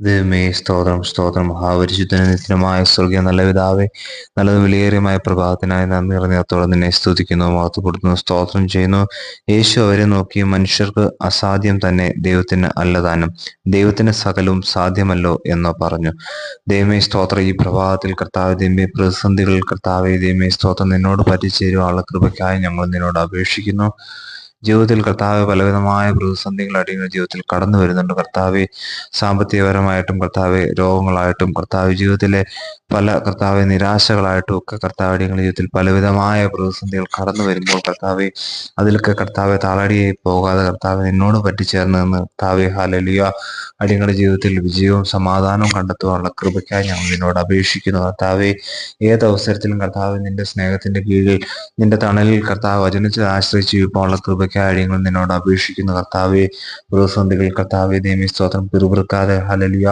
ദൈവമേ സ്തോത്രം സ്തോത്രം. മഹാപരിശുദ്ധന നിത്യമായ സ്വർഗീയ നല്ല പിതാവേ നല്ലത് വിലയേറിയമായ പ്രഭാതത്തിനായി നന്ദി നിറഞ്ഞത്തോടെ നിന്നെ സ്തുതിക്കുന്നു വാത്തുകൊടുക്കുന്നു സ്തോത്രം ചെയ്യുന്നു. യേശു അവരെ നോക്കി മനുഷ്യർക്ക് അസാധ്യം തന്നെ ദൈവത്തിന് അല്ലതാനും ദൈവത്തിന് സകലവും സാധ്യമല്ലോ എന്ന് പറഞ്ഞു. ദൈവമേ സ്തോത്രം. ഈ പ്രഭാതത്തിൽ കർത്താവ് ദൈവമേ പ്രതിസന്ധികളിൽ കർത്താവെ ദൈവമേ സ്തോത്രം. നിന്നോട് പറ്റിച്ചേരുവാനുള്ള കൃപയ്ക്കായി ഞങ്ങൾ നിന്നോട് അപേക്ഷിക്കുന്നു. ജീവിതത്തിൽ കർത്താവ് പലവിധമായ പ്രതിസന്ധികൾ അടിയുന്ന ജീവിതത്തിൽ കടന്നു വരുന്നുണ്ട്. കർത്താവ് സാമ്പത്തികപരമായിട്ടും കർത്താവ് രോഗങ്ങളായിട്ടും കർത്താവ് ജീവിതത്തിലെ പല കർത്താവ് നിരാശകളായിട്ടും ഒക്കെ കർത്താവ് ജീവിതത്തിൽ പലവിധമായ പ്രതിസന്ധികൾ കടന്നു വരുമ്പോൾ കർത്താവ് അതിലൊക്കെ കർത്താവ് താളടിയായി പോകാതെ കർത്താവ് നിന്നോട് പറ്റിച്ചേർന്ന് നിന്ന് കർത്താവ് ഹാലലിയ അടിയങ്ങളുടെ ജീവിതത്തിൽ വിജയവും സമാധാനവും കണ്ടെത്തുവാനുള്ള കൃപയ്ക്കായി ഞങ്ങൾ നിന്നോട് അപേക്ഷിക്കുന്നു. കർത്താവ് ഏത് അവസരത്തിലും കർത്താവ് നിന്റെ സ്നേഹത്തിന്റെ കീഴിൽ നിന്റെ തണലിൽ കർത്താവ് വചനത്തിൽ ആശ്രയിച്ച് ജീവിക്കാനുള്ള കൃപയ്ക്കായി അടിയങ്ങൾ നിന്നോട് അപേക്ഷിക്കുന്നു. കർത്താവെ പ്രതിസന്ധികൾ കർത്താവെ നിയമി സ്തോത്രം. പിറുപിറുക്കാതെ ഹലലിയ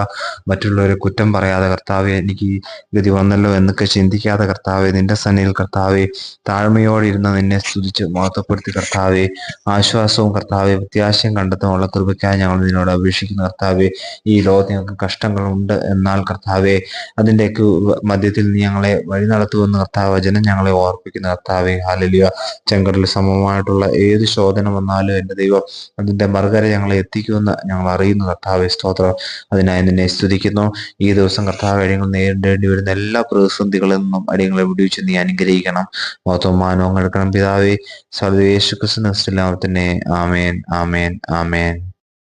മറ്റുള്ളവരെ കുറ്റം പറയാതെ കർത്താവെ എനിക്ക് ഗതി വന്നല്ലോ എന്നൊക്കെ ചിന്തിക്കാതെ കർത്താവെ നിന്റെ സന്നിയിൽ കർത്താവെ താഴ്മയോടെ ഇരുന്ന് നിന്നെ സ്തുതിച്ച് മഹത്വപ്പെടുത്തി കർത്താവെ ആശ്വാസവും കർത്താവെ വ്യത്യാശയും കണ്ടെത്താനുള്ള കൃപയ്ക്കായി ഞങ്ങൾ നിന്നോട് അപേക്ഷിക്കുന്ന. കർത്താവെ ഈ ലോകത്ത് ഞങ്ങൾക്ക് കഷ്ടങ്ങളുണ്ട് എന്നാൽ കർത്താവെ അതിന്റെയൊക്കെ മധ്യത്തിൽ നീ ഞങ്ങളെ വഴി നടത്തുമെന്ന് കർത്താവ് വചനം ഞങ്ങളെ ഓർപ്പിക്കുന്ന. കർത്താവെ ഹാലലിയ ചെങ്കടൽ സമമായിട്ടുള്ള ഏത് ശോധന വന്നാലും എന്റെ ദൈവം അതിന്റെ മറുകര ഞങ്ങളെ എത്തിക്കുമെന്ന് ഞങ്ങൾ അറിയുന്നു. കർത്താവെ സ്തോത്രം. അതിനായി നിന്നെ സ്തുതിക്കുന്നു. ഈ ദിവസം കർത്താവ് അടിയങ്ങൾ നേരിടേണ്ടി വരുന്ന എല്ലാ പ്രതിസന്ധികളിൽ നിന്നും അടിയങ്ങളെ വിടിവിച്ച് നീ അനുഗ്രഹിക്കണം. മൊത്തം മാനവും എടുക്കണം പിതാവേ സർവേശു ക്രിസ്തു ആമേൻ ആമേൻ ആമേൻ.